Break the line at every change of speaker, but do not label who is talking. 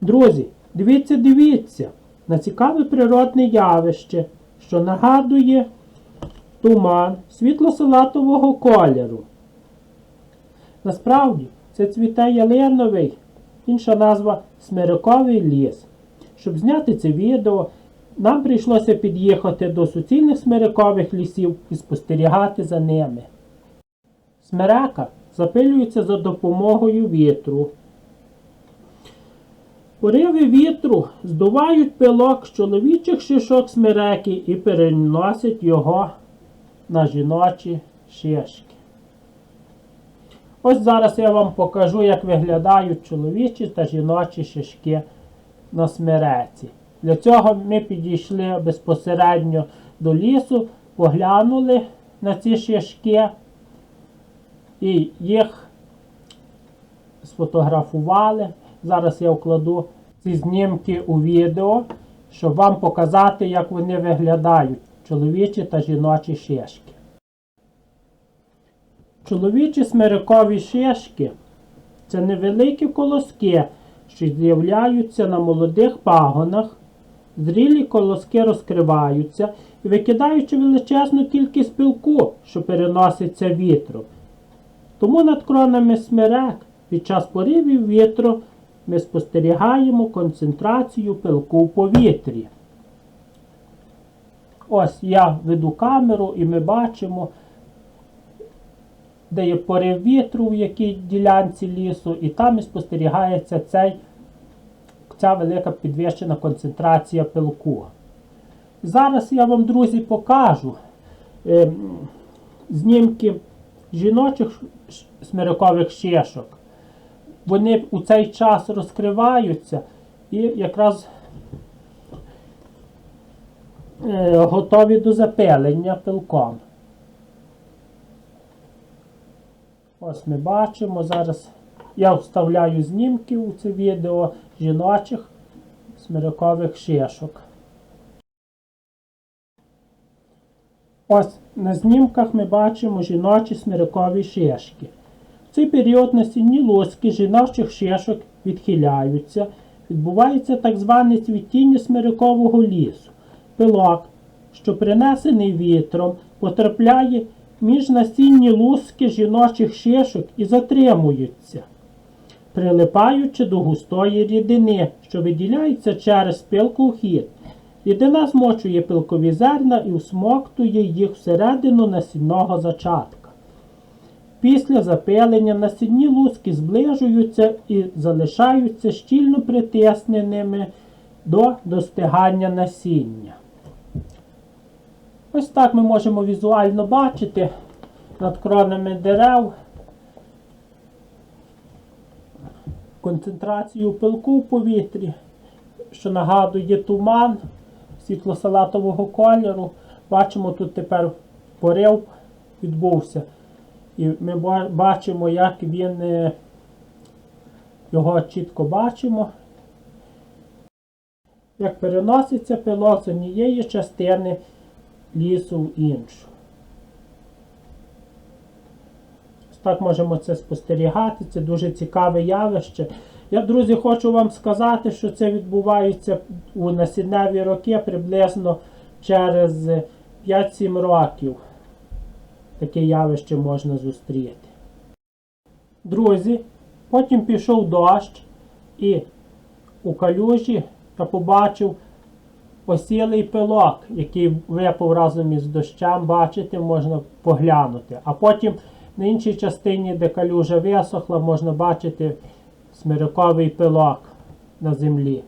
Друзі, дивіться, дивіться на цікаве природне явище, що нагадує туман світло-салатового кольору. Насправді, це цвіте ялиновий, інша назва смириковий ліс. Щоб зняти це відео, нам прийшлося під'їхати до суцільних смирикових лісів і спостерігати за ними. Смерека запилюється за допомогою вітру. Пориви вітру здувають пилок з чоловічих шишок смереки і переносять його на жіночі шишки. Ось зараз я вам покажу, як виглядають чоловічі та жіночі шишки на смереці. Для цього ми підійшли безпосередньо до лісу, поглянули на ці шишки і їх сфотографували. Зараз я вкладу ці знімки у відео, щоб вам показати, як вони виглядають, чоловічі та жіночі шишки. Чоловічі смирикові шишки це невеликі колоски, що з'являються на молодих пагонах. Зрілі колоски розкриваються і викидаючи величезну кількість пилку, що переноситься вітром. Тому над кронами смерек під час поривів вітру ми спостерігаємо концентрацію пилку в повітрі. Ось я веду камеру і ми бачимо, де є порив вітру в якій ділянці лісу, і там і спостерігається цей, ця велика підвищена концентрація пилку. Зараз я вам, друзі, покажу е, знімки жіночих смирикових шишок. Вони у цей час розкриваються і якраз е, готові до запилення пилком. Ось ми бачимо зараз. Я вставляю знімки у це відео жіночих смирикових шишок. Ось на знімках ми бачимо жіночі смирикові шишки. Цей період насінні луски жіночих шишок відхиляються, відбувається так зване цвітіння смирикового лісу. Пилок, що принесений вітром, потрапляє між насінні луски жіночих шишок і затримується, прилипаючи до густої рідини, що виділяється через пилку вхід. Рідина змочує пилкові зерна і всмоктує їх всередину насінного зачатка. Після запилення насінні луски зближуються і залишаються щільно притисненими до достигання насіння. Ось так ми можемо візуально бачити над кронами дерев концентрацію пилку в повітрі, що нагадує туман світло-салатового кольору. Бачимо, тут тепер порив відбувся. І ми бачимо, як він е, його чітко бачимо, як переноситься пилок з однієї частини лісу в іншу. Так можемо це спостерігати, це дуже цікаве явище. Я, друзі, хочу вам сказати, що це відбувається у насінневі роки приблизно через 5-7 років. Таке явище можна зустріти. Друзі, потім пішов дощ і у калюжі я побачив осілий пилок, який випав разом із дощем, бачите, можна поглянути. А потім на іншій частині, де калюжа висохла, можна бачити смириковий пилок на землі.